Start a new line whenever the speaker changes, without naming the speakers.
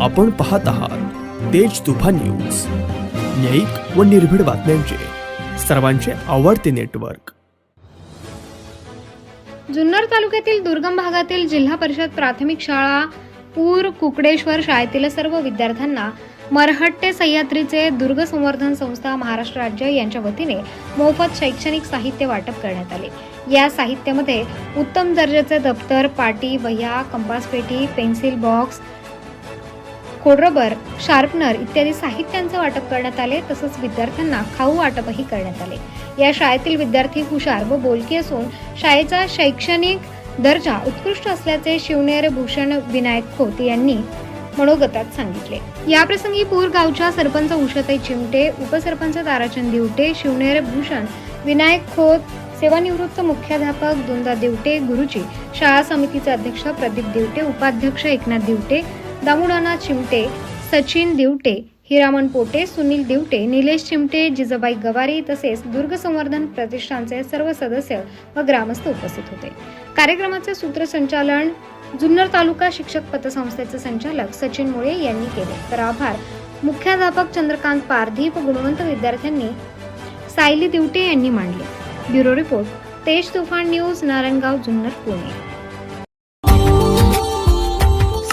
आपण पाहत आहात तेज तुफान न्यूज. न्यायिक व निर्भीड बातम्यांचे. सर्वांचे आवडते नेटवर्क.
जुन्नर तालुक्यातील दुर्गम भागातील जिल्हा परिषद प्राथमिक शाळा पूर कुकडेश्वर शाळेतील सर्व विद्यार्थ्यांना मरहट्टे सह्याद्रीचे दुर्ग संवर्धन संस्था महाराष्ट्र राज्य यांच्या वतीने मोफत शैक्षणिक साहित्य वाटप करण्यात आले. या साहित्यामध्ये उत्तम दर्जाचे दप्तर पाटी वह्या कंपासपेटी पेन्सिल बॉक्स खोडरबर शार्पनर इत्यादी साहित्यांचं वाटप करण्यात आले तसंच विद्यार्थ्यांना खाऊ वाटपही करण्यात आले. या शाळेतील विद्यार्थी हुशार व बोलकी असून शाळेचा शैक्षणिक दर्जा उत्कृष्ट असल्याचे शिवनेर भूषण विनायक खोत यांनी मनोगतात सांगितले. याप्रसंगी पूर गावच्या सरपंच उषाताई चिमटे उपसरपंच ताराचंद दिवटे शिवनेर भूषण विनायक खोत सेवानिवृत्त मुख्याध्यापक दुंदा दिवटे गुरुजी शाळा समितीचे अध्यक्ष प्रदीप दिवटे उपाध्यक्ष एकनाथ दिवटे दामुडाना चिमटे सचिन दिवटे हिरामन पोटे सुनील दिवटे निलेश चिमटे जिजाबाई गवारी तसेच दुर्ग संवर्धन प्रतिष्ठानचे सर्व सदस्य व ग्रामस्थ उपस्थित होते. कार्यक्रमाचे सूत्रसंचालन जुन्नर तालुका शिक्षक पतसंस्थेचे संचालक सचिन मुळे यांनी केले. तर आभार. मुख्याध्यापक चंद्रकांत पारधी व गुणवंत विद्यार्थ्यांनी सायली दिवटे यांनी मांडले. Bureau report. Tej Tufan news Narayangaon Junnar Pune.